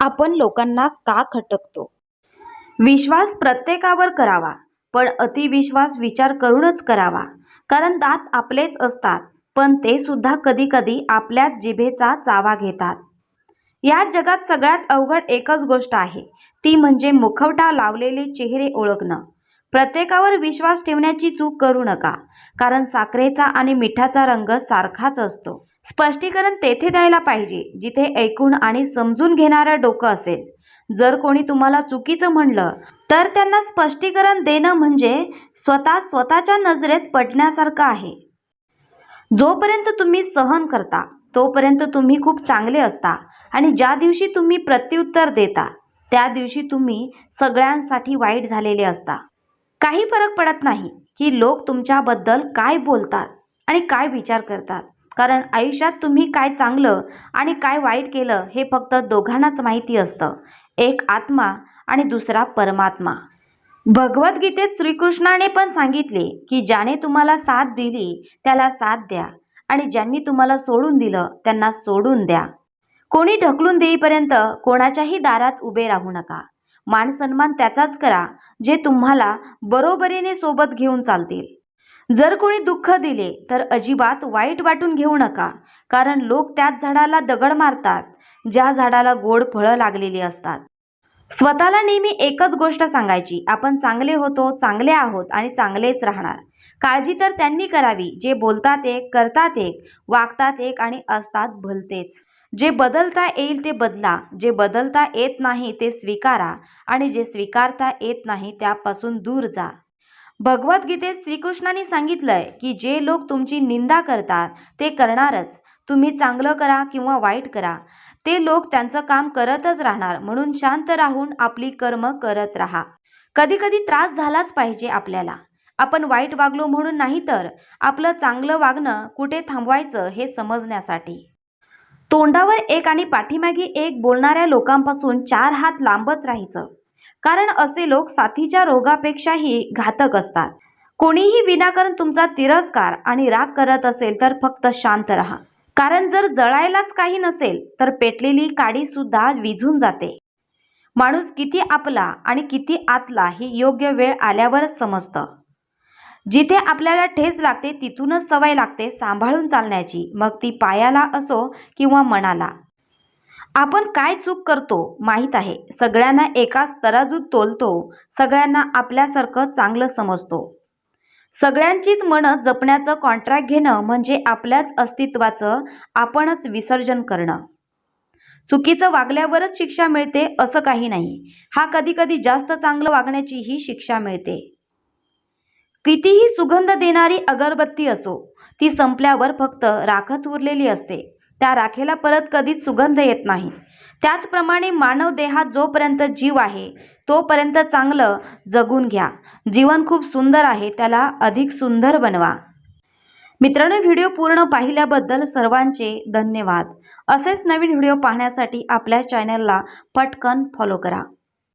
आपण लोकांना का खटकतो? विश्वास प्रत्येकावर करावा पण अतिविश्वास विचार करूनच करावा. कारण दात आपलेच असतात पण ते सुद्धा कधीकधी आपल्याच जिभेचा चावा घेतात. या जगात सगळ्यात अवघड एकच गोष्ट आहे ती म्हणजे मुखवटा लावलेले चेहरे ओळखणं. प्रत्येकावर विश्वास ठेवण्याची चूक करू नका कारण साखरेचा आणि मिठाचा रंग सारखाच असतो. स्पष्टीकरण तेथे द्यायला पाहिजे जिथे ऐकून आणि समजून घेणारं डोकं असेल. जर कोणी तुम्हाला चुकीचं म्हणलं तर त्यांना स्पष्टीकरण देणं म्हणजे स्वतः स्वतःच्या नजरेत पडण्यासारखं आहे. जोपर्यंत तुम्ही सहन करता तोपर्यंत तुम्ही खूप चांगले असता आणि ज्या दिवशी तुम्ही प्रत्युत्तर देता त्या दिवशी तुम्ही सगळ्यांसाठी वाईट झालेले असता. काही फरक पडत नाही की लोक तुमच्याबद्दल काय बोलतात आणि काय विचार करतात. कारण आयुष्यात तुम्ही काय चांगलं आणि काय वाईट केलं हे फक्त दोघांनाच माहिती असतं. एक आत्मा आणि दुसरा परमात्मा. भगवद्गीतेत श्रीकृष्णाने पण सांगितले की ज्याने तुम्हाला साथ दिली त्याला साथ द्या आणि ज्यांनी तुम्हाला सोडून दिलं त्यांना सोडून द्या. कोणी ढकलून देईपर्यंत कोणाच्याही दारात उभे राहू नका. मान सन्मान त्याचाच करा जे तुम्हाला बरोबरीने सोबत घेऊन चालतील. जर कोणी दुःख दिले तर अजिबात वाईट वाटून घेऊ नका. कारण लोक त्याच झाडाला दगड मारतात ज्या झाडाला गोड फळं लागलेली असतात. स्वतःला नेहमी एकच गोष्ट सांगायची आपण चांगले होतो चांगले आहोत आणि चांगलेच राहणार. काळजी तर त्यांनी करावी जे बोलतात एक करतात एक वागतात एक आणि असतात भलतेच. जे बदलता येईल ते बदला जे बदलता येत नाही ते स्वीकारा आणि जे स्वीकारता येत नाही त्यापासून दूर जा. भगवद्गीतेत श्रीकृष्णाने सांगितलंय की जे लोक तुमची निंदा करतात ते करणारच. तुम्ही चांगलं करा किंवा वाईट करा. ते लोक त्यांचं काम करतच राहणार म्हणून शांत राहून आपली कर्म करत राहा. कधी कधी त्रास झालाच पाहिजे आपल्याला. आपण वाईट वागलो म्हणून नाही तर आपलं चांगलं वागणं कुठे थांबवायचं हे समजण्यासाठी. तोंडावर एक आणि पाठीमागे एक बोलणाऱ्या लोकांपासून चार हात लांबच राहायचं. कारण असे लोक साथीच्या रोगापेक्षाही घातक असतात. कोणीही विनाकारण तुमचा तिरस्कार आणि राग करत असेल तर फक्त शांत राहा. कारण जर जळायलाच काही नसेल तर पेटलेली काडी सुद्धा विझून जाते. माणूस किती आपला आणि किती आतला हे योग्य वेळ आल्यावरच समजतं. जिथे आपल्याला ठेस लागते तिथूनच सवय लागते सांभाळून चालण्याची. मग ती पायाला असो किंवा मनाला. आपण काय चूक करतो माहीत आहे. सगळ्यांना एकाच तराजूत तोलतो. सगळ्यांना आपल्यासारखं चांगलं समजतो. सगळ्यांचीच मनं जपण्याचं कॉन्ट्रॅक्ट घेणं म्हणजे आपल्याच अस्तित्वाचं आपणच विसर्जन करणं. चुकीचं वागल्यावरच शिक्षा मिळते असं काही नाही. हा कधीकधी जास्त चांगलं वागण्याचीही शिक्षा मिळते. कितीही सुगंध देणारी अगरबत्ती असो ती संपल्यावर फक्त राखच उरलेली असते. त्या राखेला परत कधीच सुगंध येत नाही. त्याचप्रमाणे मानव देहात जोपर्यंत जीव आहे तोपर्यंत चांगलं जगून घ्या. जीवन खूप सुंदर आहे त्याला अधिक सुंदर बनवा. मित्रांनो व्हिडिओ पूर्ण पाहिल्याबद्दल सर्वांचे धन्यवाद. असेच नवीन व्हिडिओ पाहण्यासाठी आपल्या चॅनलला पटकन फॉलो करा.